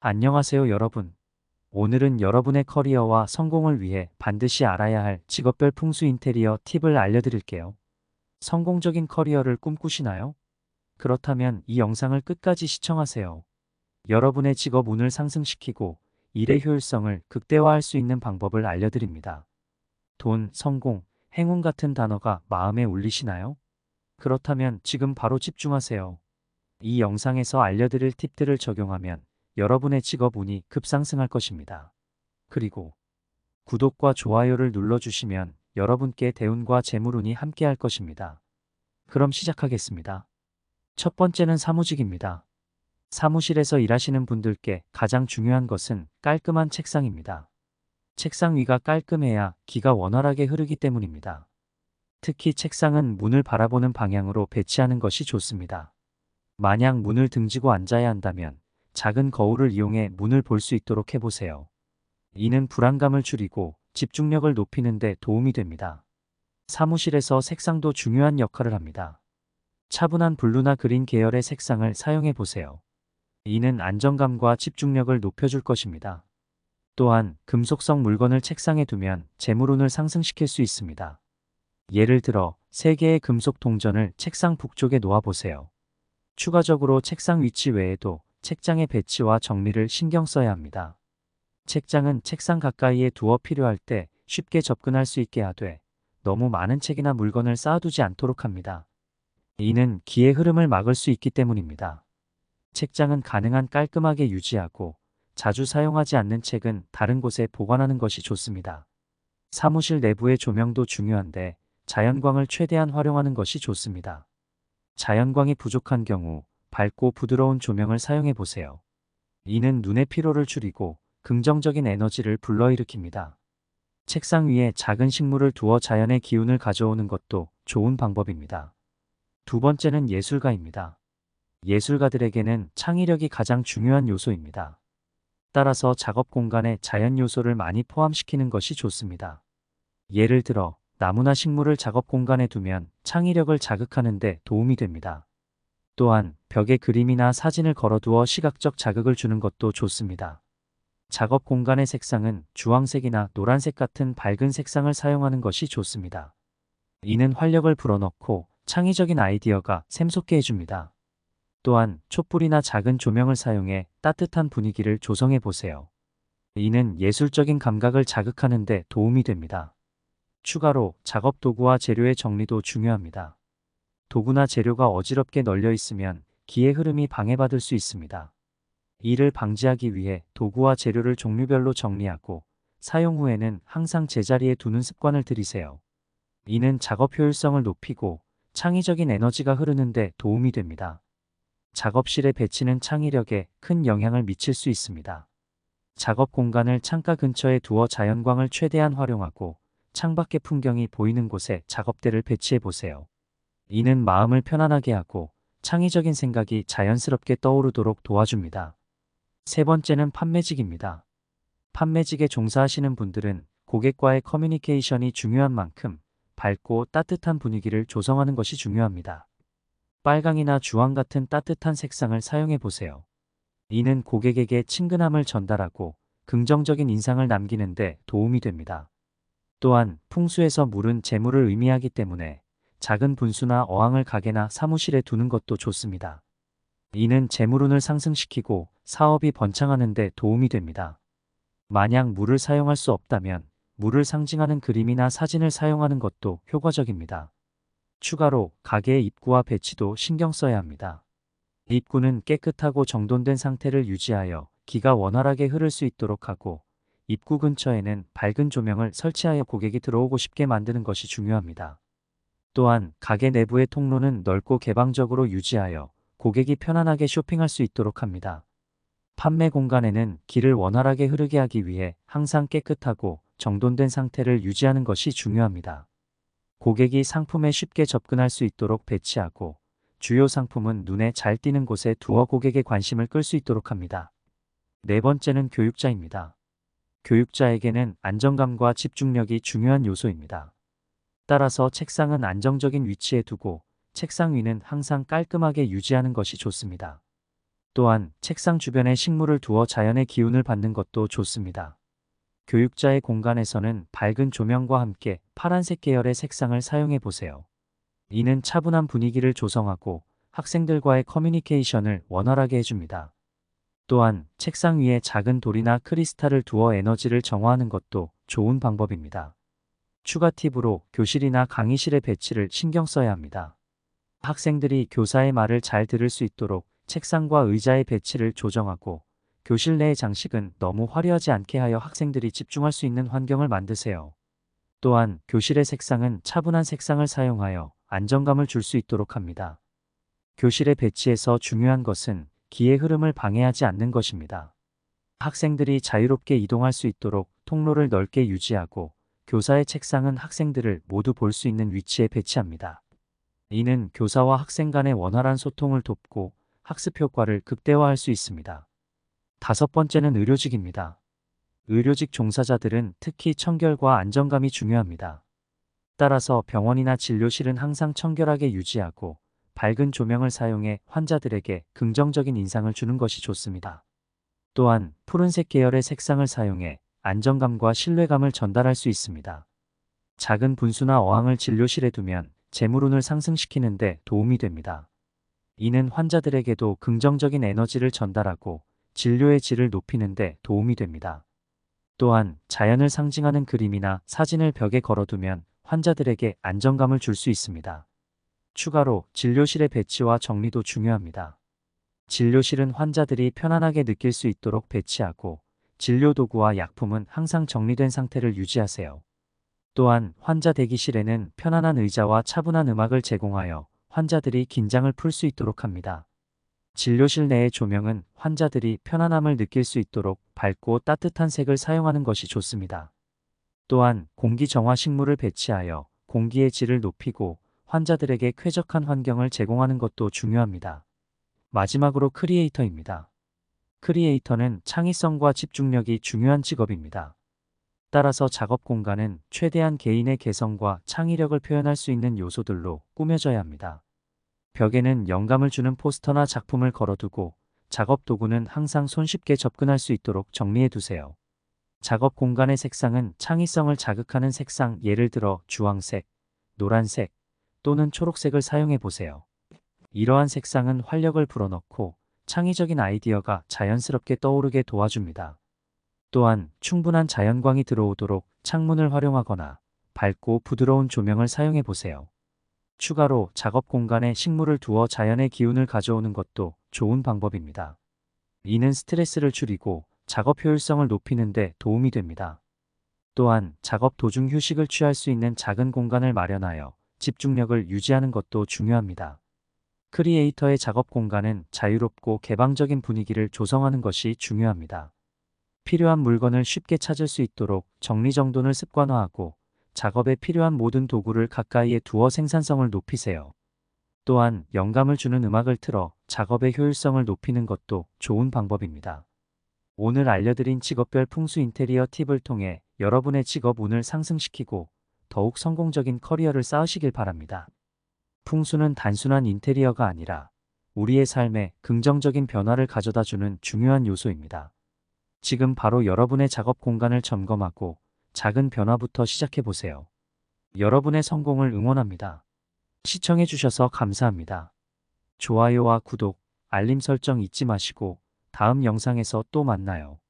안녕하세요 여러분. 오늘은 여러분의 커리어와 성공을 위해 반드시 알아야 할 직업별 풍수 인테리어 팁을 알려드릴게요. 성공적인 커리어를 꿈꾸시나요? 그렇다면 이 영상을 끝까지 시청하세요. 여러분의 직업 운을 상승시키고 일의 효율성을 극대화할 수 있는 방법을 알려드립니다. 돈, 성공, 행운 같은 단어가 마음에 울리시나요? 그렇다면 지금 바로 집중하세요. 이 영상에서 알려드릴 팁들을 적용하면 여러분의 직업 운이 급상승할 것입니다. 그리고 구독과 좋아요를 눌러주시면 여러분께 대운과 재물운이 함께할 것입니다. 그럼 시작하겠습니다. 첫 번째는 사무직입니다. 사무실에서 일하시는 분들께 가장 중요한 것은 깔끔한 책상입니다. 책상 위가 깔끔해야 기가 원활하게 흐르기 때문입니다. 특히 책상은 문을 바라보는 방향으로 배치하는 것이 좋습니다. 만약 문을 등지고 앉아야 한다면 작은 거울을 이용해 문을 볼 수 있도록 해보세요. 이는 불안감을 줄이고 집중력을 높이는 데 도움이 됩니다. 사무실에서 색상도 중요한 역할을 합니다. 차분한 블루나 그린 계열의 색상을 사용해 보세요. 이는 안정감과 집중력을 높여줄 것입니다. 또한 금속성 물건을 책상에 두면 재물운을 상승시킬 수 있습니다. 예를 들어 3개의 금속 동전을 책상 북쪽에 놓아보세요. 추가적으로 책상 위치 외에도 책장의 배치와 정리를 신경 써야 합니다. 책장은 책상 가까이에 두어 필요할 때 쉽게 접근할 수 있게 하되 너무 많은 책이나 물건을 쌓아두지 않도록 합니다. 이는 기의 흐름을 막을 수 있기 때문입니다. 책장은 가능한 깔끔하게 유지하고 자주 사용하지 않는 책은 다른 곳에 보관하는 것이 좋습니다. 사무실 내부의 조명도 중요한데 자연광을 최대한 활용하는 것이 좋습니다. 자연광이 부족한 경우 밝고 부드러운 조명을 사용해 보세요. 이는 눈의 피로를 줄이고 긍정적인 에너지를 불러일으킵니다. 책상 위에 작은 식물을 두어 자연의 기운을 가져오는 것도 좋은 방법입니다. 두 번째는 예술가입니다. 예술가들에게는 창의력이 가장 중요한 요소입니다. 따라서 작업 공간에 자연 요소를 많이 포함시키는 것이 좋습니다. 예를 들어 나무나 식물을 작업 공간에 두면 창의력을 자극하는 데 도움이 됩니다. 또한 벽에 그림이나 사진을 걸어두어 시각적 자극을 주는 것도 좋습니다. 작업 공간의 색상은 주황색이나 노란색 같은 밝은 색상을 사용하는 것이 좋습니다. 이는 활력을 불어넣고 창의적인 아이디어가 샘솟게 해줍니다. 또한 촛불이나 작은 조명을 사용해 따뜻한 분위기를 조성해 보세요. 이는 예술적인 감각을 자극하는 데 도움이 됩니다. 추가로 작업 도구와 재료의 정리도 중요합니다. 도구나 재료가 어지럽게 널려 있으면 기의 흐름이 방해받을 수 있습니다. 이를 방지하기 위해 도구와 재료를 종류별로 정리하고 사용 후에는 항상 제자리에 두는 습관을 들이세요. 이는 작업 효율성을 높이고 창의적인 에너지가 흐르는데 도움이 됩니다. 작업실의 배치는 창의력에 큰 영향을 미칠 수 있습니다. 작업 공간을 창가 근처에 두어 자연광을 최대한 활용하고 창밖의 풍경이 보이는 곳에 작업대를 배치해 보세요. 이는 마음을 편안하게 하고 창의적인 생각이 자연스럽게 떠오르도록 도와줍니다. 세 번째는 판매직입니다. 판매직에 종사하시는 분들은 고객과의 커뮤니케이션이 중요한 만큼 밝고 따뜻한 분위기를 조성하는 것이 중요합니다. 빨강이나 주황 같은 따뜻한 색상을 사용해 보세요. 이는 고객에게 친근함을 전달하고 긍정적인 인상을 남기는데 도움이 됩니다. 또한 풍수에서 물은 재물을 의미하기 때문에 작은 분수나 어항을 가게나 사무실에 두는 것도 좋습니다. 이는 재물운을 상승시키고 사업이 번창하는 데 도움이 됩니다. 만약 물을 사용할 수 없다면 물을 상징하는 그림이나 사진을 사용하는 것도 효과적입니다. 추가로 가게의 입구와 배치도 신경 써야 합니다. 입구는 깨끗하고 정돈된 상태를 유지하여 기가 원활하게 흐를 수 있도록 하고 입구 근처에는 밝은 조명을 설치하여 고객이 들어오고 싶게 만드는 것이 중요합니다. 또한 가게 내부의 통로는 넓고 개방적으로 유지하여 고객이 편안하게 쇼핑할 수 있도록 합니다. 판매 공간에는 길을 원활하게 흐르게 하기 위해 항상 깨끗하고 정돈된 상태를 유지하는 것이 중요합니다. 고객이 상품에 쉽게 접근할 수 있도록 배치하고 주요 상품은 눈에 잘 띄는 곳에 두어 고객의 관심을 끌 수 있도록 합니다. 네 번째는 교육자입니다. 교육자에게는 안정감과 집중력이 중요한 요소입니다. 따라서 책상은 안정적인 위치에 두고 책상 위는 항상 깔끔하게 유지하는 것이 좋습니다. 또한 책상 주변에 식물을 두어 자연의 기운을 받는 것도 좋습니다. 교육자의 공간에서는 밝은 조명과 함께 파란색 계열의 색상을 사용해 보세요. 이는 차분한 분위기를 조성하고 학생들과의 커뮤니케이션을 원활하게 해줍니다. 또한 책상 위에 작은 돌이나 크리스탈을 두어 에너지를 정화하는 것도 좋은 방법입니다. 추가 팁으로 교실이나 강의실의 배치를 신경 써야 합니다. 학생들이 교사의 말을 잘 들을 수 있도록 책상과 의자의 배치를 조정하고 교실 내의 장식은 너무 화려하지 않게 하여 학생들이 집중할 수 있는 환경을 만드세요. 또한 교실의 색상은 차분한 색상을 사용하여 안정감을 줄 수 있도록 합니다. 교실의 배치에서 중요한 것은 기의 흐름을 방해하지 않는 것입니다. 학생들이 자유롭게 이동할 수 있도록 통로를 넓게 유지하고 교사의 책상은 학생들을 모두 볼 수 있는 위치에 배치합니다. 이는 교사와 학생 간의 원활한 소통을 돕고 학습 효과를 극대화할 수 있습니다. 다섯 번째는 의료직입니다. 의료직 종사자들은 특히 청결과 안정감이 중요합니다. 따라서 병원이나 진료실은 항상 청결하게 유지하고 밝은 조명을 사용해 환자들에게 긍정적인 인상을 주는 것이 좋습니다. 또한 푸른색 계열의 색상을 사용해 안정감과 신뢰감을 전달할 수 있습니다. 작은 분수나 어항을 진료실에 두면 재물운을 상승시키는 데 도움이 됩니다. 이는 환자들에게도 긍정적인 에너지를 전달하고 진료의 질을 높이는 데 도움이 됩니다. 또한 자연을 상징하는 그림이나 사진을 벽에 걸어두면 환자들에게 안정감을 줄 수 있습니다. 추가로 진료실의 배치와 정리도 중요합니다. 진료실은 환자들이 편안하게 느낄 수 있도록 배치하고 진료 도구와 약품은 항상 정리된 상태를 유지하세요. 또한 환자 대기실에는 편안한 의자와 차분한 음악을 제공하여 환자들이 긴장을 풀 수 있도록 합니다. 진료실 내의 조명은 환자들이 편안함을 느낄 수 있도록 밝고 따뜻한 색을 사용하는 것이 좋습니다. 또한 공기 정화 식물을 배치하여 공기의 질을 높이고 환자들에게 쾌적한 환경을 제공하는 것도 중요합니다. 마지막으로 크리에이터입니다. 크리에이터는 창의성과 집중력이 중요한 직업입니다. 따라서 작업 공간은 최대한 개인의 개성과 창의력을 표현할 수 있는 요소들로 꾸며져야 합니다. 벽에는 영감을 주는 포스터나 작품을 걸어두고 작업 도구는 항상 손쉽게 접근할 수 있도록 정리해 두세요. 작업 공간의 색상은 창의성을 자극하는 색상 예를 들어 주황색, 노란색, 또는 초록색을 사용해 보세요. 이러한 색상은 활력을 불어넣고 창의적인 아이디어가 자연스럽게 떠오르게 도와줍니다. 또한 충분한 자연광이 들어오도록 창문을 활용하거나 밝고 부드러운 조명을 사용해 보세요. 추가로 작업 공간에 식물을 두어 자연의 기운을 가져오는 것도 좋은 방법입니다. 이는 스트레스를 줄이고 작업 효율성을 높이는 데 도움이 됩니다. 또한 작업 도중 휴식을 취할 수 있는 작은 공간을 마련하여 집중력을 유지하는 것도 중요합니다. 크리에이터의 작업 공간은 자유롭고 개방적인 분위기를 조성하는 것이 중요합니다. 필요한 물건을 쉽게 찾을 수 있도록 정리정돈을 습관화하고 작업에 필요한 모든 도구를 가까이에 두어 생산성을 높이세요. 또한 영감을 주는 음악을 틀어 작업의 효율성을 높이는 것도 좋은 방법입니다. 오늘 알려드린 직업별 풍수 인테리어 팁을 통해 여러분의 직업 운을 상승시키고 더욱 성공적인 커리어를 쌓으시길 바랍니다. 풍수는 단순한 인테리어가 아니라 우리의 삶에 긍정적인 변화를 가져다 주는 중요한 요소입니다. 지금 바로 여러분의 작업 공간을 점검하고 작은 변화부터 시작해 보세요. 여러분의 성공을 응원합니다. 시청해 주셔서 감사합니다. 좋아요와 구독, 알림 설정 잊지 마시고 다음 영상에서 또 만나요.